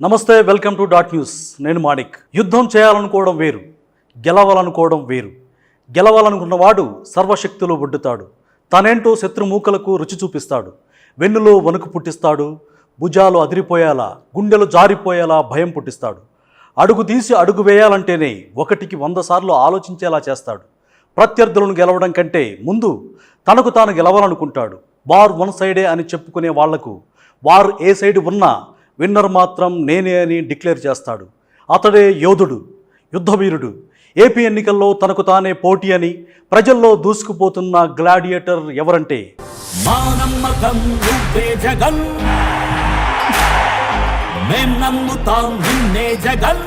నమస్తే welcome to dot news. నేను మాణిక్. యుద్ధం చేయాలనుకోవడం వేరు గెలవాలనుకోవడం వేరు. గెలవాలనుకున్నవాడు సర్వశక్తులు ఒడ్డుతాడు. తనేంటో శత్రుమూకలకు రుచి చూపిస్తాడు. వెన్నులో వణుకు పుట్టిస్తాడు. భుజాలు అదిరిపోయేలా గుండెలు జారిపోయేలా భయం పుట్టిస్తాడు. అడుగు తీసి అడుగు వేయాలంటేనే ఒకటికి వంద సార్లు ఆలోచించేలా చేస్తాడు. ప్రత్యర్థులను గెలవడం కంటే ముందు తనకు తాను గెలవాలనుకుంటాడు. వార్ వన్ సైడే అని చెప్పుకునే వాళ్ళకు వారు ఏ సైడ్ ఉన్నా విన్నర్ మాత్రం నేనే అని డిక్లేర్ చేస్తాడు. అతడే యోధుడు యుద్ధవీరుడు. ఏపీ ఎన్నికల్లో తనకు తానే పోటీ అని ప్రజల్లో దూసుకుపోతున్న గ్లాడియేటర్ ఎవరంటే? మా నమ్మకం నువ్వే జగన్. మేం నమ్ముతాం నిన్నే జగన్.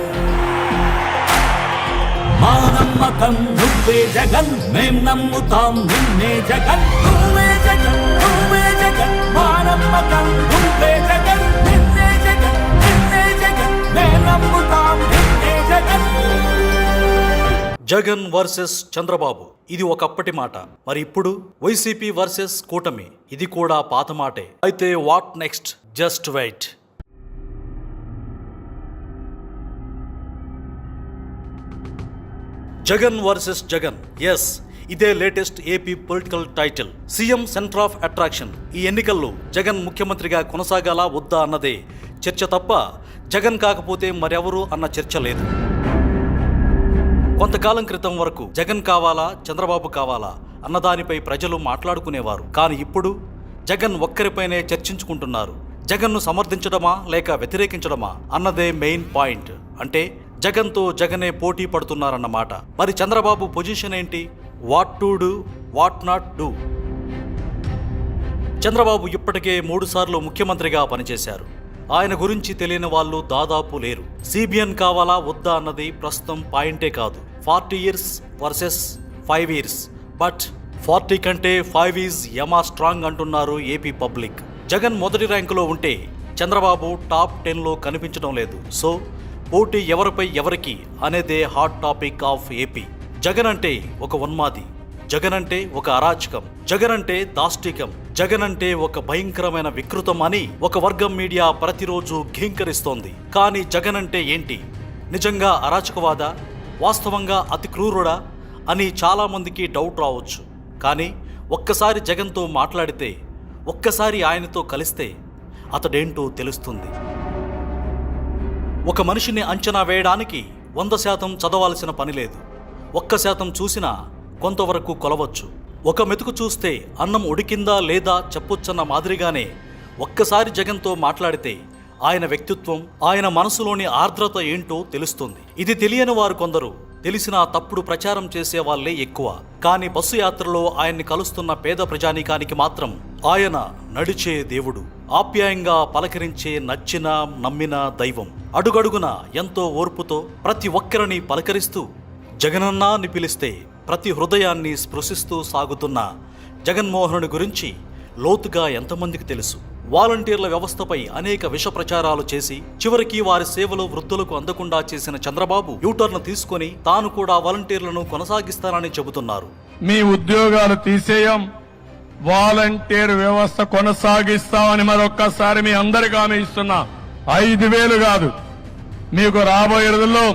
మా నమ్మకం నువ్వే జగన్. మేం నమ్ముతాం నిన్నే జగన్. నువ్వే జగన్ నువ్వే జగన్. మా నమ్మకం నువ్వే జగన్. జగన్ వర్సెస్ చంద్రబాబు. ఇది ఒకప్పటి మాట. మరి ఇప్పుడు వైసీపీ వర్సెస్ కూటమి. ఇది కూడా పాత మాటే. అయితే what next? Just wait. Jagan versus Jagan. Yes ఇదే latest AP political title. CM centre of attraction. ఈ ఎన్నికల్లో జగన్ ముఖ్యమంత్రిగా కొనసాగాలా వద్దా అన్నదే చర్చ తప్ప జగన్ కాకపోతే మరెవరు అన్న చర్చ లేదు. కొంతకాలం క్రితం వరకు జగన్ కావాలా చంద్రబాబు కావాలా అన్నదానిపై ప్రజలు మాట్లాడుకునేవారు. కానీ ఇప్పుడు జగన్ ఒక్కరిపైనే చర్చించుకుంటున్నారు. జగన్ను సమర్థించడమా లేక వ్యతిరేకించడమా అన్నదే మెయిన్ పాయింట్. అంటే జగన్తో జగనే పోటీ పడుతున్నారన్నమాట. మరి చంద్రబాబు పొజిషన్ ఏంటి? What to do what not do? Chandrababu ఇప్పటికే మూడుసార్లు ముఖ్యమంత్రిగా పనిచేశారు. ఆయన గురించి తెలియని వాళ్ళు దాదాపు లేరు. సిబిఎన్ కావాలా వద్దా అన్నది ప్రస్తుతం పాయింటే కాదు. Forty years versus five years. But forty కంటే ఫైవ్ ఈజ్ యమా స్ట్రాంగ్ అంటున్నారు ఏపీ పబ్లిక్. జగన్ మొదటి ర్యాంకులో ఉంటే చంద్రబాబు టాప్ టెన్లో కనిపించడం లేదు. సో పోటీ ఎవరిపై ఎవరికి అనేదే hot topic of AP. Jagan అంటే ఒక ఉన్మాది జగన్ అంటే ఒక అరాచకం జగన్ అంటే దాష్టికం జగన్ అంటే ఒక భయంకరమైన వికృతం అని ఒక వర్గం మీడియా ప్రతిరోజు ఘీంకరిస్తోంది. కానీ జగన్ అంటే ఏంటి? నిజంగా అరాచకవాదా? వాస్తవంగా అతి క్రూరుడా? అని చాలామందికి డౌట్ రావచ్చు. కానీ ఒక్కసారి జగన్తో మాట్లాడితే ఒక్కసారి ఆయనతో కలిస్తే అతడేంటో తెలుస్తుంది. ఒక మనిషిని అంచనా వేయడానికి వంద శాతం చదవాల్సిన పని లేదు. ఒక్క శాతం చూసినా కొంతవరకు కొలవచ్చు. ఒక మెతుకు చూస్తే అన్నం ఉడికిందా లేదా చెప్పొచ్చన్న మాదిరిగానే ఒక్కసారి జగన్తో మాట్లాడితే ఆయన వ్యక్తిత్వం ఆయన మనసులోని ఆర్ద్రత ఏంటో తెలుస్తుంది. ఇది తెలియని వారు కొందరు తెలిసినా తప్పుడు ప్రచారం చేసే వాళ్ళే ఎక్కువ. కానీ బస్సు యాత్రలో ఆయన్ని కలుస్తున్న పేద ప్రజానీకానికి మాత్రం ఆయన నడిచే దేవుడు. ఆప్యాయంగా పలకరించే నచ్చిన నమ్మిన దైవం. అడుగడుగున ఎంతో ఓర్పుతో ప్రతి ఒక్కరిని పలకరిస్తూ జగనన్నా అని పిలిస్తే ప్రతి హృదయాన్ని స్పృశిస్తూ సాగుతున్న జగన్మోహనుడి గురించి లోతుగా ఎంతమందికి తెలుసు? వాలంటీర్ల వ్యవస్థపై అనేక విష ప్రచారాలు చేసి చివరికి వారి సేవలు వృద్ధులకు అందకుండా చేసిన చంద్రబాబు యూటర్న్ తీసుకొని తాను కూడా వాలంటీర్లను కొనసాగిస్తానని చెబుతున్నారు. మీ ఉద్యోగాలు తీసేయం వాలంటీర్ వ్యవస్థ కొనసాగిస్తామని మరొక్కసారి మీ అందరికీ హామీ ఇస్తున్నా. ఐదు వేలు కాదు. మీకు రాబోయే రోజుల్లో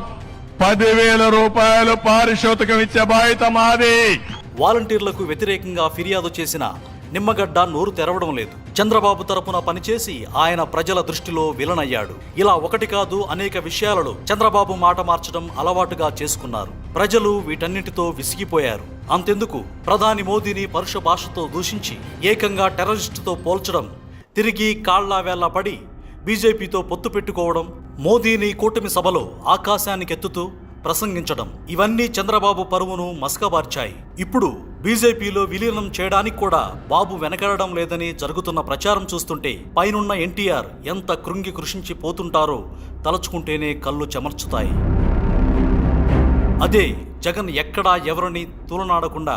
పదివేల రూపాయలు పారితోషికం ఇచ్చే బాధ్యత మాది. వాలంటీర్లకు వ్యతిరేకంగా ఫిర్యాదు చేసిన నిమ్మగడ్డ నోరు తెరవడం లేదు. చంద్రబాబు తరపున పనిచేసి ఆయన ప్రజల దృష్టిలో విలనయ్యాడు. ఇలా ఒకటి కాదు అనేక విషయాలలో చంద్రబాబు మాట మార్చడం అలవాటుగా చేసుకున్నారు. ప్రజలు వీటన్నిటితో విసిగిపోయారు. అంతెందుకు? ప్రధాని మోదీని పరుష భాషతో దూషించి ఏకంగా టెర్రరిస్టుతో పోల్చడం తిరిగి కాళ్ళా వేళ్ళా పడి బీజేపీతో పొత్తు పెట్టుకోవడం మోదీని కూటమి సభలో ఆకాశానికెత్తుతూ ప్రసంగించడం. ఇవన్నీ చంద్రబాబు పరువును మసకబార్చాయి. ఇప్పుడు బీజేపీలో విలీనం చేయడానికి కూడా బాబు వెనకడడం లేదని జరుగుతున్న ప్రచారం చూస్తుంటే పైనున్న ఎన్టీఆర్ ఎంత కృంగి కృషించి పోతుంటారో తలుచుకుంటేనే కళ్ళు చెమర్చుతాయి. అదే జగన్ ఎక్కడా ఎవరిని తూలనాడకుండా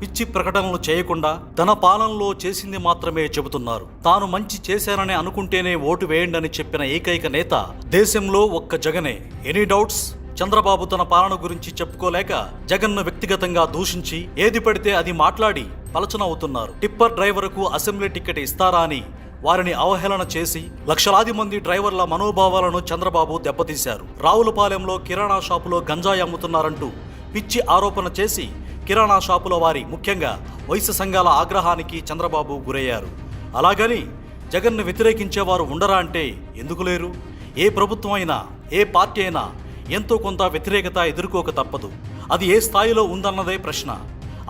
పిచ్చి ప్రకటనలు చేయకుండా తన పాలనలో చేసింది మాత్రమే చెబుతున్నారు. తాను మంచి చేశానని అనుకుంటేనే ఓటు వేయండి చెప్పిన ఏకైక నేత దేశంలో ఒక్క జగనే. Any doubts? చంద్రబాబు తన పాలన గురించి చెప్పుకోలేక జగన్ను వ్యక్తిగతంగా దూషించి ఏది పడితే అది మాట్లాడి పలచన అవుతున్నారు టిప్పర్ డ్రైవర్కు అసెంబ్లీ టికెట్ ఇస్తారా అని వారిని అవహేళన చేసి లక్షలాది మంది డ్రైవర్ల మనోభావాలను చంద్రబాబు దెబ్బతీశారు. రావులపాలెంలో కిరాణా షాపులో గంజాయి అమ్ముతున్నారంటూ పిచ్చి ఆరోపణ చేసి కిరాణా షాపుల వారి ముఖ్యంగా వయసు సంఘాల ఆగ్రహానికి చంద్రబాబు గురయ్యారు. అలాగని జగన్ను వ్యతిరేకించేవారు ఉండరా అంటే ఎందుకు లేరు? ఏ ప్రభుత్వం అయినా ఏ పార్టీ అయినా ఎంతో కొంత వ్యతిరేకత ఎదుర్కోక తప్పదు. అది ఏ స్థాయిలో ఉందన్నదే ప్రశ్న.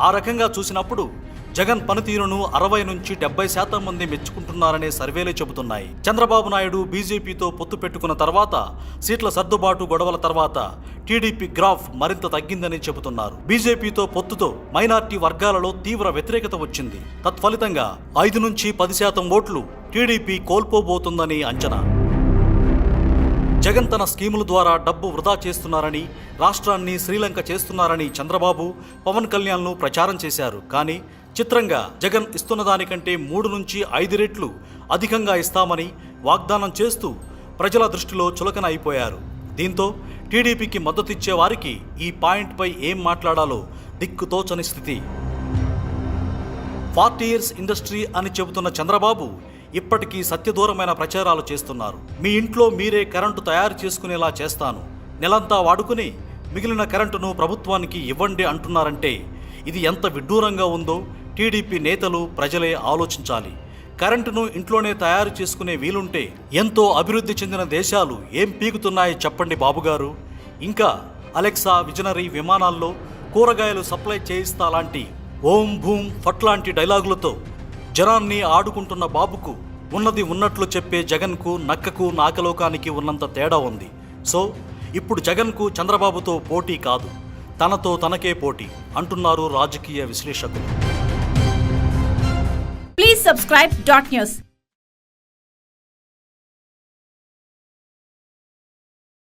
ఆ రకంగా చూసినప్పుడు జగన్ పనితీరును అరవై నుంచి డెబ్బై శాతం మంది మెచ్చుకుంటున్నారనే సర్వేలే చెబుతున్నాయి. చంద్రబాబు నాయుడు బీజేపీతో పొత్తు పెట్టుకున్న తర్వాత సీట్ల సర్దుబాటు గొడవల తర్వాత టీడీపీ గ్రాఫ్ మరింత తగ్గిందని చెబుతున్నారు. బీజేపీతో పొత్తుతో మైనార్టీ వర్గాలలో తీవ్ర వ్యతిరేకత వచ్చింది. తత్ఫలితంగా ఐదు నుంచి పది శాతం ఓట్లు టీడీపీ కోల్పోబోతుందని అంచనా. జగన్ తన స్కీముల ద్వారా డబ్బు వృధా చేస్తున్నారని రాష్ట్రాన్ని శ్రీలంక చేస్తున్నారని చంద్రబాబు పవన్ కళ్యాణ్ను ప్రచారం చేశారు. కానీ చిత్రంగా జగన్ ఇస్తున్న దానికంటే మూడు నుంచి ఐదు రెట్లు అధికంగా ఇస్తామని వాగ్దానం చేస్తూ ప్రజల దృష్టిలో చులకన అయిపోయారు దీంతో టీడీపీకి మద్దతిచ్చే వారికి ఈ పాయింట్పై ఏం మాట్లాడాలో దిక్కుతోచని స్థితి. ఫార్టీ ఇయర్స్ ఇండస్ట్రీ అని చెబుతున్న చంద్రబాబు ఇప్పటికీ సత్యదూరమైన ప్రచారాలు చేస్తున్నారు. మీ ఇంట్లో మీరే కరెంటు తయారు చేసుకునేలా చేస్తాను. నెలంతా వాడుకుని మిగిలిన కరెంటును ప్రభుత్వానికి ఇవ్వండి అంటున్నారంటే ఇది ఎంత విడ్డూరంగా ఉందో టీడీపీ నేతలు ప్రజలే ఆలోచించాలి. కరెంటును ఇంట్లోనే తయారు చేసుకునే వీలుంటే ఎంతో అభివృద్ధి చెందిన దేశాలు ఏం పీకుతున్నాయి చెప్పండి బాబుగారు. ఇంకా అలెక్సా విజనరీ విమానాల్లో కూరగాయలు సప్లై చేయిస్తా లాంటి ఓం భూమ్ ఫట్ లాంటి డైలాగులతో జనాన్ని ఆడుకుంటున్న బాబుకు ఉన్నది ఉన్నట్లు చెప్పే జగన్కు నక్కకు నాకలోకానికి ఉన్నంత తేడా ఉంది. సో ఇప్పుడు జగన్కు చంద్రబాబుతో పోటీ కాదు తనతో తనకే పోటీ అంటున్నారు రాజకీయ విశ్లేషకులు. Subscribe dot news